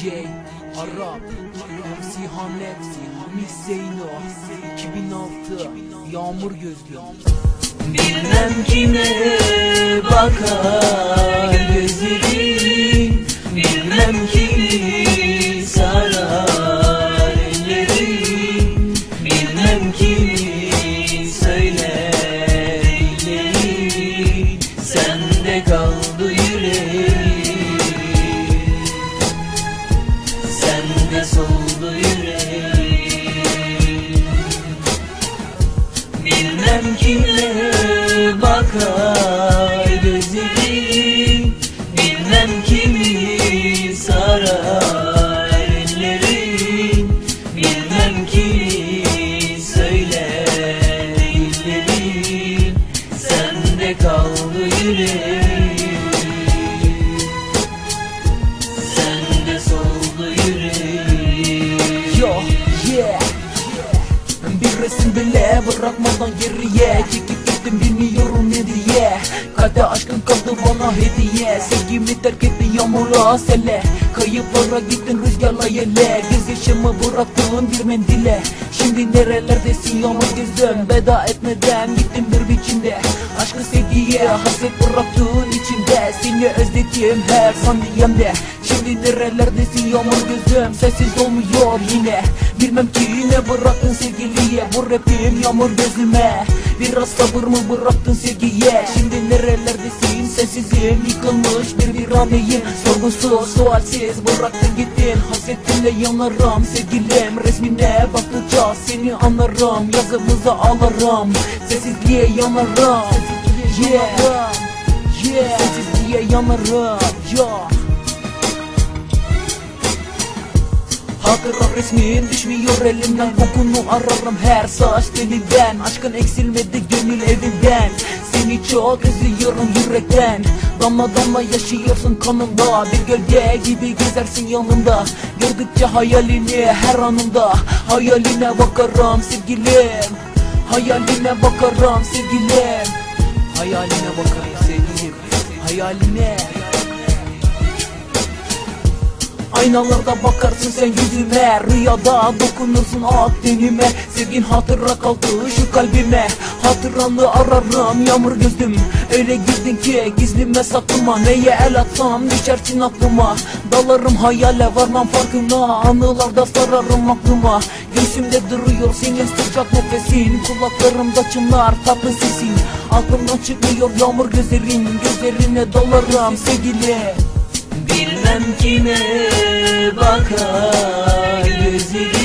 DJ Arap MC Hanet Miss Zeyno 2006 Yağmur gözlü Bilmem kime bakar gözlerin Bilmem kimi sarar ellerin Bilmem kimi söyler dillerin Sende kaldı yüreğim Bilmem terk etti yağmura sele Kayıplara gittin rüzgarla yele. Göz yaşımı bıraktın bir mendile. Şimdi nerelerdesin yağmur gözüm Veda etmeden gittim bir biçimde. Aşkı sevgiye hasret bıraktın içimde Seni özledim her saniyemde. Şimdi nerelerdesin yağmur gözüm Sessiz olmuyor yine. Bilmem ki ne bıraktın sevgiliye. Bu rapim yağmur gözüme Biraz sabır mı bıraktın sevgiye? Şimdi nerelerdesin? Sensizim Yıkılmış bir viraneyim Sorgusuz sualsiz bıraktın gittin. Hasretinle yanarım sevgilim. Resmine baktıkça seni anlarım. Yazımıza ağlarım Sessizliğe yanarım. Yeah. Yeah. Sessizliğe yanarım. Yeah Hatıra resmin düşmüyor elimden. Kokunu ararım her saç teliden Aşkın eksilmedi gönül evinden Seni çok özlüyorum yürekten. Damla damla yaşıyorsun kanımda. Bir gölge gibi gezersin yanımda Gördükçe hayalini her anımda Hayaline bakarım sevgilim. Hayaline bakarım sevgilim. Hayaline bakarım sevgilim. Hayaline Aynalarda bakarsın sen yüzüme. Rüyada dokunursun ak tenime Sevgin hatıra kaldı şu kalbime. Hatıranı ararım yağmur gözlüm Öyle girdin ki gizlime saklıma Neye el atsam düşersin aklıma. Dalarım hayale varmam farkına. Anılarda sararım aklıma. Göğsümde duruyor senin sıcak nefesin. Kulaklarımda çınlar tatlı sesin. Aklımdan çıkmıyor yağmur gözlerin. Gözlerine dalarım sevgili Bilmem kime bakar gözlerim